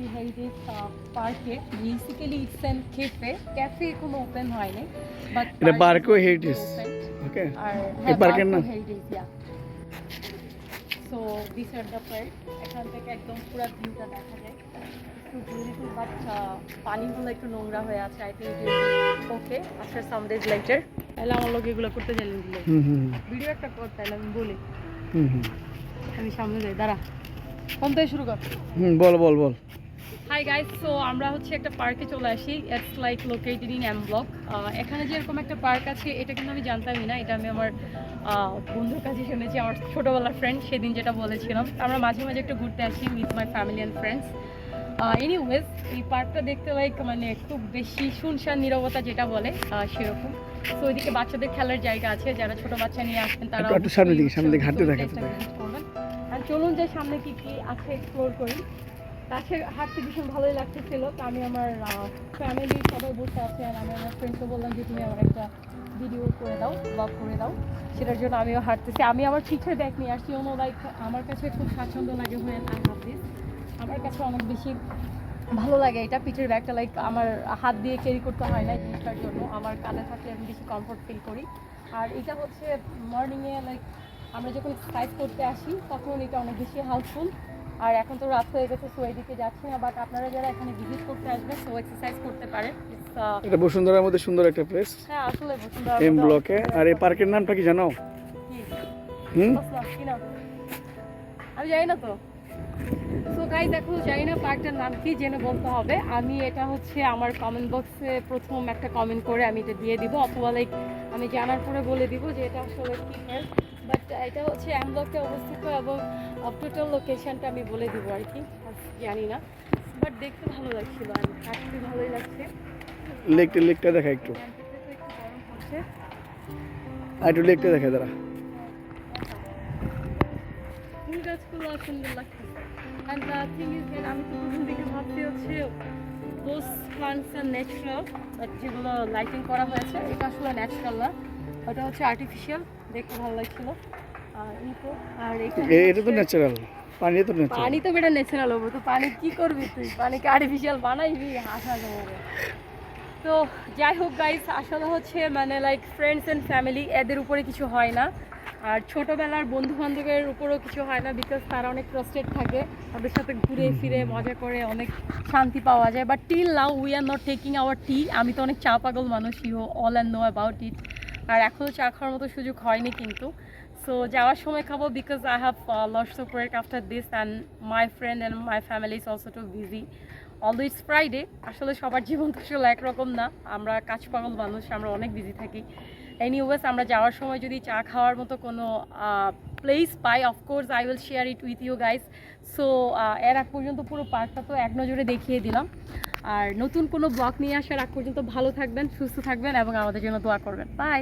আসছি হেরিটেজ পার্কে basically it's an cafe cafe কোনো ওপেন হয়নি বাট এটা পার্কও হেরিটেজ ওকে এই পার্কের নাম? Heritage yeah so this are the park এখান থেকে একদম পুরো ভিউটা দেখা যায়। পানিগুলো একটু নোংরা হয়ে আছে I think okay after some days later তাহলে আমার লোক এগুলো করতে জানেন দিলে ভিডিও একটা কর তাহলে আমি বলি। আমি সামনে যাই দাঁড়া। কোন থেকে শুরু কর। হুম বল বল বল। হাই গাইস সো আমরা হচ্ছে একটা পার্কে চলে আসি। It's like located in M block এখানে যেরকম একটা পার্ক আছে এটা কিন্তু আমি জানতামই না। এটা আমি আমার বন্ধুর কাছে শুনেছি আমার ছোটোবেলার ফ্রেন্ড সেদিন যেটা বলেছিলাম। আমরা মাঝে মাঝে একটু ঘুরতে আসি with my family and friends anyways এই পার্কটা দেখতে লাইক মানে খুব বেশি শুনশান নীরবতা যেটা বলে সেরকম। তো ওইদিকে বাচ্চাদের খেলার জায়গা আছে। যারা ছোট বাচ্চা নিয়ে আসবেন তারা একটু- একটু দিকে, সামনের দিকে হাঁটতে দেখা করবেন। আর চলুন যে সামনে কি কি আছে এক্সপ্লোর করি। কাছে হাঁটতে ভীষণ ভালোই লাগতেছিল। তো আমি আমার ফ্যামিলি সবাই বসে আছে আর আমি আমার ফ্রেন্ডকে বললাম যে, তুমি আমার একটা ভিডিও করে দাও ব্লগ করে দাও। সেটার জন্য আমিও হাঁটতেছি। আমি আমার পিঠের ব্যাগ নিয়ে আসছি। অন্য লাইক আমার কাছে খুব স্বাচ্ছন্দ্য লাগে হয়ে আই হাভ আমার কাছে অনেক বেশি ভালো লাগে এটা, পিঠের ব্যাগটা। লাইক আমার হাত দিয়ে ক্যারি করতে হয় না জিনিসটার জন্য। আমার কাঁধে থাকলে আমি বেশি কমফোর্ট ফিল করি। আর এটা হচ্ছে মর্নিংয়ে লাইক আমরা যখন এক্সারসাইজ করতে আসি, তখন এটা অনেক বেশি হেল্পফুল আর এখন তো রাত হয়ে গেছে সো এদিকে যাচ্ছি না বাট আপনারা যারা এখানে ভিজিট করতে আসবেন সো এক্সারসাইজ করতে পারেন। Uh, এটা বসুন্ধরার মধ্যে সুন্দর একটা প্লেস হ্যাঁ আসলে বসুন্ধরা এম ব্লকে আর এই পার্কের নামটা কি জানো? হুম? আমি জানি না তো। সো গাইজ এখন জানি না পার্কটার নাম কি জেনে বলতে হবে। আমি এটা হচ্ছে আমার কমেন্ট বক্সে প্রথম একটা কমেন্ট করে আমি এটা দিয়ে দিব। অথবা লাইক আমি জানার পরে বলে দিব যে এটা আসলে কি। বাট এটা হচ্ছে ব্লকে অবস্থিত এবং টোটাল লোকেশনটা আমি বলে দিব আর কি জানি না। বাট দেখতে ভালো লাগছিল আর হাঁটতে ভালোই লাগছে। লেকটা লেকটা দেখা একটু। একটু আর একটু লেকটা দেখা ফুল গাছগুলো সুন্দর লাগছে। And the thing is that আমি তো প্রথম দিকে ভাবছি হচ্ছে দোজ প্লান্টস আর ন্যাচারাল যেগুলো লাইটিং করা হয়েছে এটা আসলে ন্যাচারাল না। ওটা হচ্ছে আর্টিফিশিয়াল দেখতে ভালো লাগছিল। আর এই তো আর এটা তো ন্যাচারাল পানি তো ন্যাচারাল পানি তো বেটা ন্যাচারাল হবে তো পানি কি করবি তুই? পানিকে আর্টিফিশিয়াল বানাইবি হাসা তো যাই হোক গাইস আসলে হচ্ছে মানে লাইক ফ্রেন্ডস অ্যান্ড ফ্যামিলি এদের উপরে কিছু হয় না। আর ছোটোবেলার বন্ধু বান্ধবের উপরেও কিছু হয় না বিকজ তারা অনেক ট্রাস্টেড থাকে। তাদের সাথে ঘুরে ফিরে মজা করে অনেক শান্তি পাওয়া যায়। But till now we are not taking our tea আমি তো অনেক চা পাগল মানুষ you all and know about it আর এখনও চা খাওয়ার মতো সুযোগ হয়নি কিন্তু। সো যাওয়ার সময় খাব because I have lots of work after this and my friend and my family is also too busy although it's Friday আসলে সবার জীবন তো আসলে একরকম না। আমরা কাজ পাগল মানুষ, আমরা অনেক বিজি থাকি। এনিওয়েজ আমরা যাওয়ার সময় যদি চা খাওয়ার মতো কোনো place pi of course I will share it with you guys so এর আগ পর্যন্ত পুরো পার্কটা তো এক নজরে দেখিয়ে দিলাম। আর নতুন কোনো ব্লগ নিয়ে আসার আগ পর্যন্ত ভালো থাকবেন, সুস্থ থাকবেন এবং আমাদের জন্য দোয়া করবেন। বাই